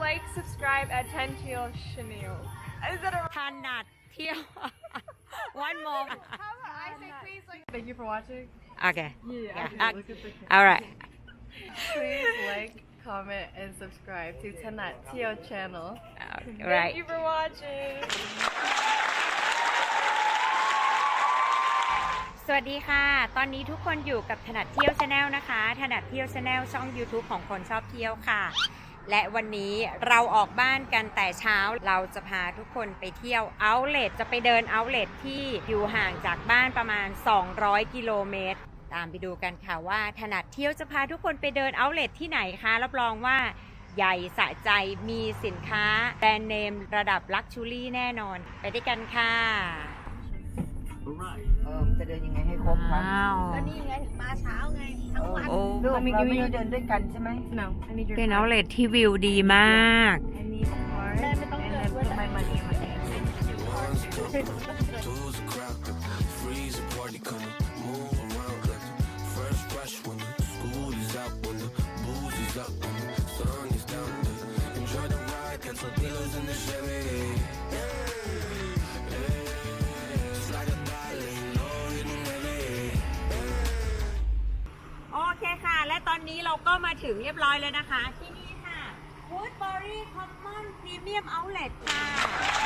like, subscribe at 10 Teal Chanel. Is that a ถนัดเที่ยว one more How about I say please like Thank you for watching. โอเค Yeah. Yeah. look at the alright Please like, comment, and subscribe to Tanat Teo channel. right Thank you for watching. สวัสดีค่ะ ตอนนี้ทุกคนอยู่กับถนัดเที่ยวชาแนลนะคะ ถนัดเที่ยวชาแนลช่อง YouTube ของคนชอบเที่ยวค่ะ และวันนี้เราออกบ้านกันแต่เช้าเราจะพาทุกคนไปเที่ยวเอาเล t จะไปเดินเอาเล t ที่อยู่ห่างจากบ้านประมาณ 200 กิโลเมตร ตามไปดูกันค่ะว่าถนัดเที่ยวจะพาทุกคนไปเดินเอาเล t ที่ไหนคะรับรองว่าใหญ่สะใจมีสินค้าแบรนด์เนมระดับลักชูรี่แน่นอน ไปด้วยกันค่ะเออจะเดินยังไงให้ครบครับว้าว ก็นี่ไงมาเช้าไงทั้งวัน โอ้ ลูกเราไม่ได้เดินด้วยกันใช่ไหม No, I need your เป็นเอาเลทที่วิวดีมาก I need more. แม่ไม่ต้องเดินด้วย And then put my money ถึงเรียบร้อยแล้วนะคะ ที่นี่ค่ะ Woodbury Common Premium Outlet ค่ะ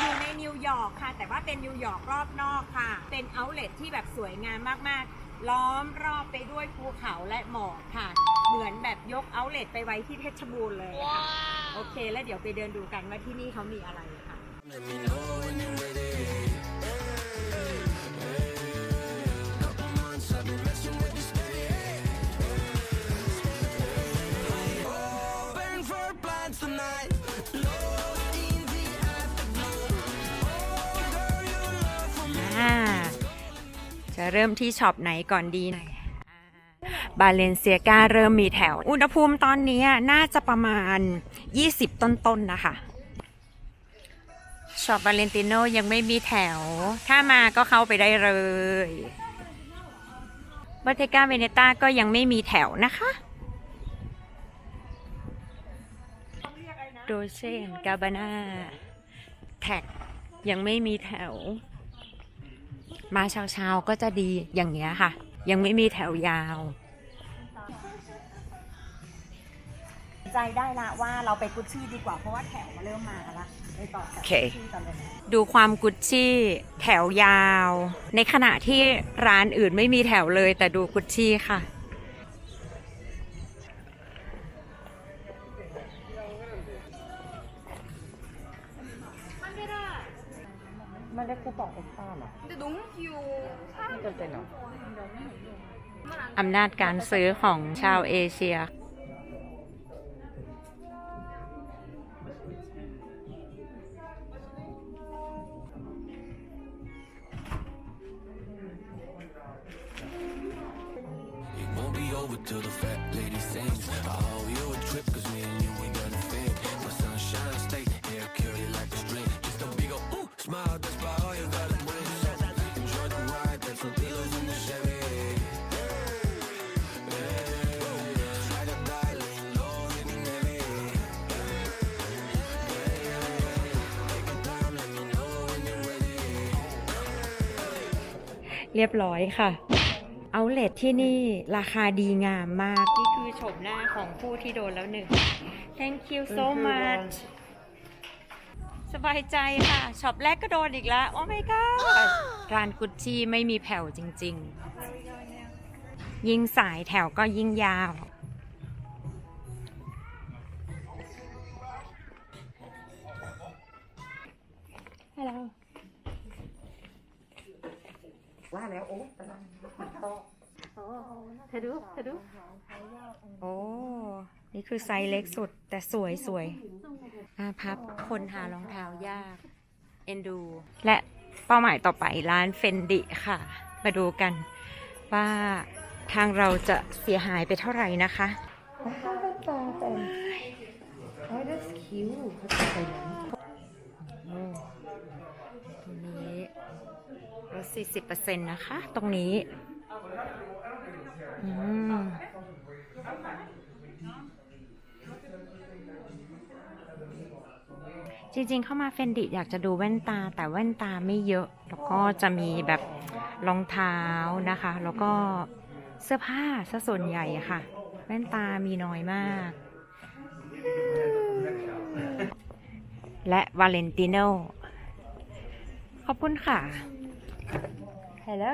อยู่ในนิวยอร์กค่ะ แต่ว่าเป็นนิวยอร์กรอบนอกค่ะ เป็น outlet ที่แบบสวยงามมากๆ ล้อมรอบไปด้วยภูเขาและหมอกค่ะ เหมือนแบบยก outlet ไปไว้ที่เพชรบูรณ์เลยค่ะ โอเค แล้วเดี๋ยวไปเดินดูกันว่าที่นี่เขามีอะไรค่ะ เริ่มที่ช็อปไหนก่อนดีบาเลนเซียกาเริ่มมีแถว อุณหภูมิตอนนี้น่าจะประมาณ 20 ต้นๆนนะคะช็อปบาเลนติโนยังไม่มีแถว ถ้ามาก็เข้าไปได้เลยบัตเทกาเวเนต้าก็ยังไม่มีแถวนะคะโดเชนกาบานาแท็กยังไม่มีแถว มาเช้าๆก็จะดีอย่างเงี้ยค่ะ ยังไม่มีแถวยาว ใจได้ละว่าเราไปกุชชี่ดีกว่าเพราะว่าแถวมาเริ่มมาละไปต่อแถวกุชชี่กันเลยดูความกุชชี่แถวยาว ในขณะที่ร้านอื่นไม่มีแถวเลยแต่ดูกุชชี่ค่ะ ไม่ได้คูปองเอ็กซ์ตร้าหรอ 근데 너무 귀여워. ไม่จำเป็นหรอ อำนาจการซื้อของชาวเอเชีย It won't be over till the fat lady sings. I owe you เรียบร้อยค่ะเอาเลทที่นี่ราคาดีงามมาก นี่คือโฉมหน้าของผู้ที่โดนแล้วหนึ่ง thank you so much สบายใจค่ะ ช็อปแรกก็โดนอีกแล้ว โอ้ my god ร้านกุชชี่ไม่มีแผ่วจริง ๆ ยิ่งสายแถวก็ยิ่งยาวฮัลโหล ว่าแล้วโอ้ตารางโต๊ะเธอดูเธอดูโอ้นี่คือไซส์เล็กสุด แต่สวยสวยอาพับคนหารองเท้ายาก เอ็นดู และเป้าหมายต่อไปร้านเฟนดิค่ะ มาดูกันว่าทางเราจะเสียหายไปเท่าไหร่นะคะข้าวตาเต็มโอ้ย that's cute ลด40%นะคะ ตรงนี้ อืมจริงๆ เข้ามาเฟนดิอยากจะดูแว่นตา แต่แว่นตาไม่เยอะ แล้วก็จะมีแบบรองเท้านะคะ แล้วก็เสื้อผ้าซะส่วนใหญ่ค่ะ แว่นตามีน้อยมาก และวาเลนติโนขอบคุณค่ะ ฮัลโหล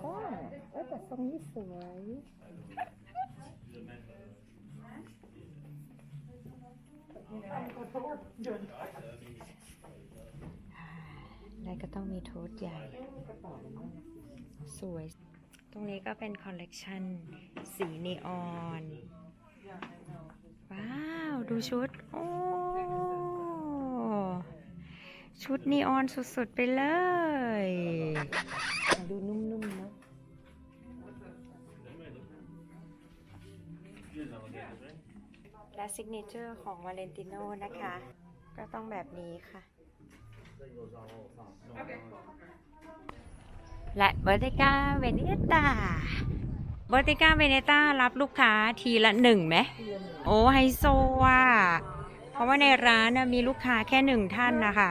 โอ้เอ้ยแต่ทรงนี้สวยแล้วก็ต้องมีโทษใหญ่ สวย ตรงนี้ก็เป็นคอลเลกชันสีนีออน ว้าว ดูชุด โอ้ ชุดนีออนสุดๆไปเลย ดูนุ่มๆนะและซิกเนเจอร์ของวาเลนติโนนะคะ ก็ต้องแบบนี้ค่ะ และเบอร์ติก้าเวเนต้าเบอร์ติก้าเวเนต้ารับลูกค้าทีละหนึ่งไหม โอ้ไฮโซว่ะเพราะว่าในร้านน่ะมีลูกค้าแค่หนึ่งท่านนะคะ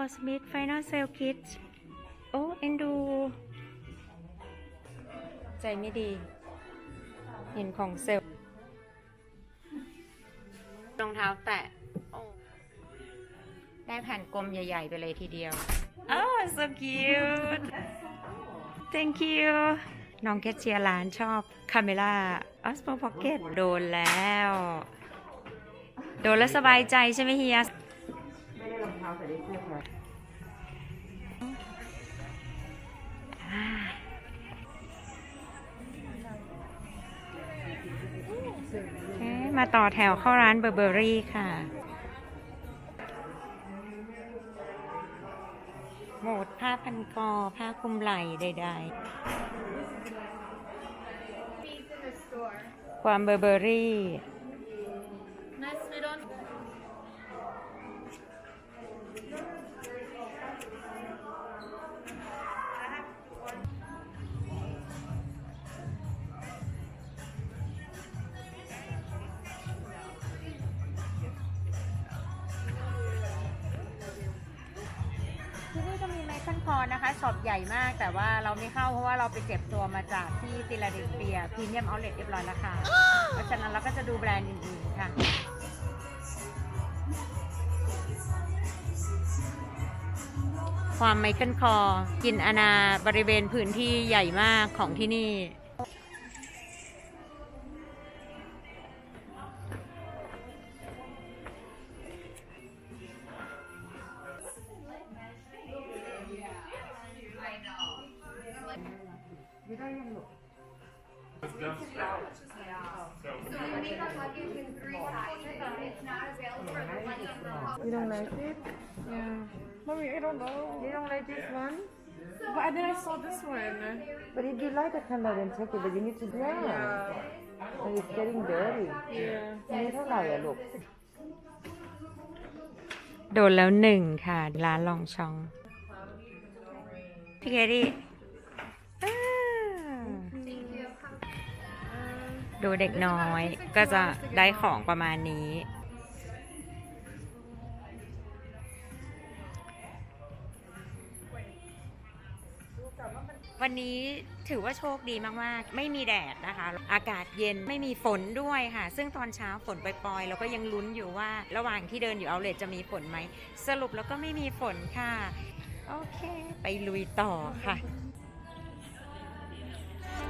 อสมิธไฟนอลเซลคิดโอ้เอ็นดู ใจไม่ดี เห็นของเซลลรองเท้าแตะโอ้ได้แผ่นกลมใหญ่ ๆ ไปเลยทีเดียวโอ้ so cute thank you น้องแคทเชียร์ร้านชอบคาเมล่าออสโ o พ็อกเก็ตโดนแล้ว โดนแล้วสบายใจใช่ไหมเฮีย ไม่ได้รองเท้าแต่ได้เสื้อ ผ้าเอ๊ะมาต่อแถวเข้าร้านเบอร์เบอรี่ค่ะ โหมดผ้าพันคอผ้าคลุมไหล่ใดๆ ความเบอร์เบอรี่ นี่ก็มีไมเคิลคอนะคะช็อปใหญ่มาก แต่ว่าเราไม่เข้าเพราะว่าเราไปเก็บตัวมาจากที่ฟิลาเดลเฟียพรีเมียมเอาเลทเรียบร้อยแล้วค่ะ เพราะฉะนั้นเราก็จะดูแบรนด์อื่นๆค่ะความไมเคิลคอกินอาณาบริเวณพื้นที่ใหญ่มากของที่นี่ Yeah. Mommy, I don't know. You don't like this one? But then I saw this one. But if you like the color, then take it. But you need to dry. Yeah. And it's getting dirty. Yeah. อันนี้เท่าไหร่อะลูก โดนแล้วหนึ่งค่ะ ร้านลองช่อง พี่เกดดี้อ้าวดูเด็กน้อยก็จะได้ของประมาณนี้ วันนี้ถือว่าโชคดีมาก ๆ ไม่มีแดดนะคะ อากาศเย็นไม่มีฝนด้วยค่ะ ซึ่งตอนเช้าฝนปล่อยๆ แล้วก็ยังลุ้นอยู่ว่า ระหว่างที่เดินอยู่เอาเลทจะมีฝนไหม สรุปแล้วก็ไม่มีฝนค่ะ โอเค ไปลุยต่อค่ะ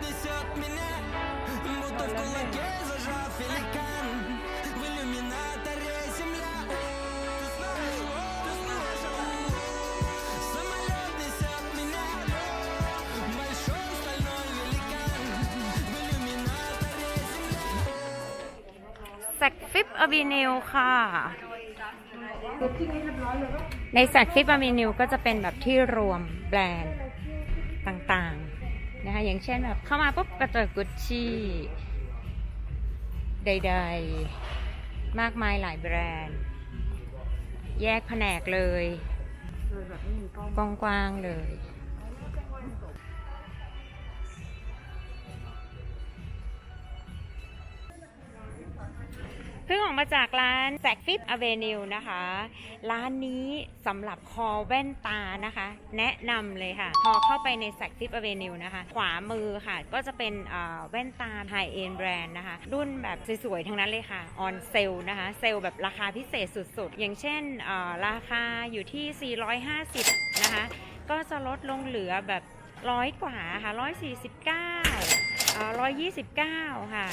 Несет меня, будто в кулаке зажав великан แซกฟิปอ v ีนิวค่ะ ในแซกฟิปอ v ีนิวก็จะเป็นแบบที่รวมแบรนด์ต่างๆนะคะอย่างเช่นแบบเข้ามาปุ๊บก็เจอกุชชี่ใดๆ มากมายหลายแบรนด์ แยกแผนกเลยกว้างๆเลย พิ่งออกมาจากร้านแซกฟิปอเวนิวนะคะ ร้านนี้สำหรับคอแว่นตานะคะ แนะนำเลยค่ะ พอเข้าไปในแซกฟิปอเวนิวนะคะ ขวามือค่ะ ก็จะเป็นอ่อแว่นตาไฮเอ็นแบรนด์นะคะ รุ่นแบบสวยๆ ทั้งนั้นเลยค่ะ ออนเซลนะคะ เซลแบบราคาพิเศษสุดๆ อย่างเช่นอ่อราคาอยู่ที่ 450 นะคะ ก็จะลดลงเหลือแบบร้อยกว่าค่ะ149ร้อยยี่สิบเก้าค่ะ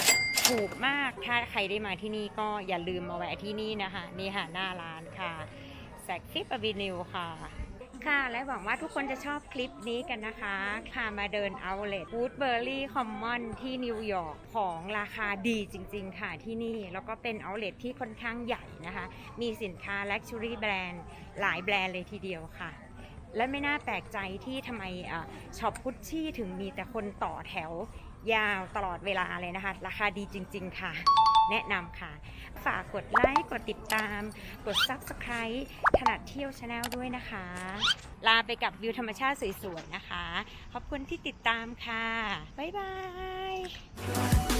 ถูกมากถ้าใครได้มาที่นี่ก็อย่าลืมมาแวะที่นี่นะคะ นี่ค่ะหน้าร้านค่ะแซกฟิปอ v ินิวค่ะ ค่ะ และหวังว่าทุกคนจะชอบคลิปนี้กันนะคะค่ะมาเดิน Outlet Woodbury Common ที่นิวยอร์กของราคาดีจริง ๆ ค่ะที่นี่ แล้วก็เป็น Outlet ที่ค่อนข้างใหญ่นะคะ มีสินค้า Luxury Brand หลายแบรนด์เลยทีเดียวค่ะและไม่น่าแปลกใจที่ทำไมช็อปพุชชี่ถึงมีแต่คนต่อแถว ยาวตลอดเวลาเลยนะคะ ราคาดีจริง ๆ ค่ะ แนะนำค่ะ ฝากกดไลค์ กดติดตาม กด Subscribe ถนัดเที่ยวชาแนลด้วยนะคะ ลาไปกับวิวธรรมชาติสวยๆนะคะ ขอบคุณที่ติดตามค่ะ บ๊ายบาย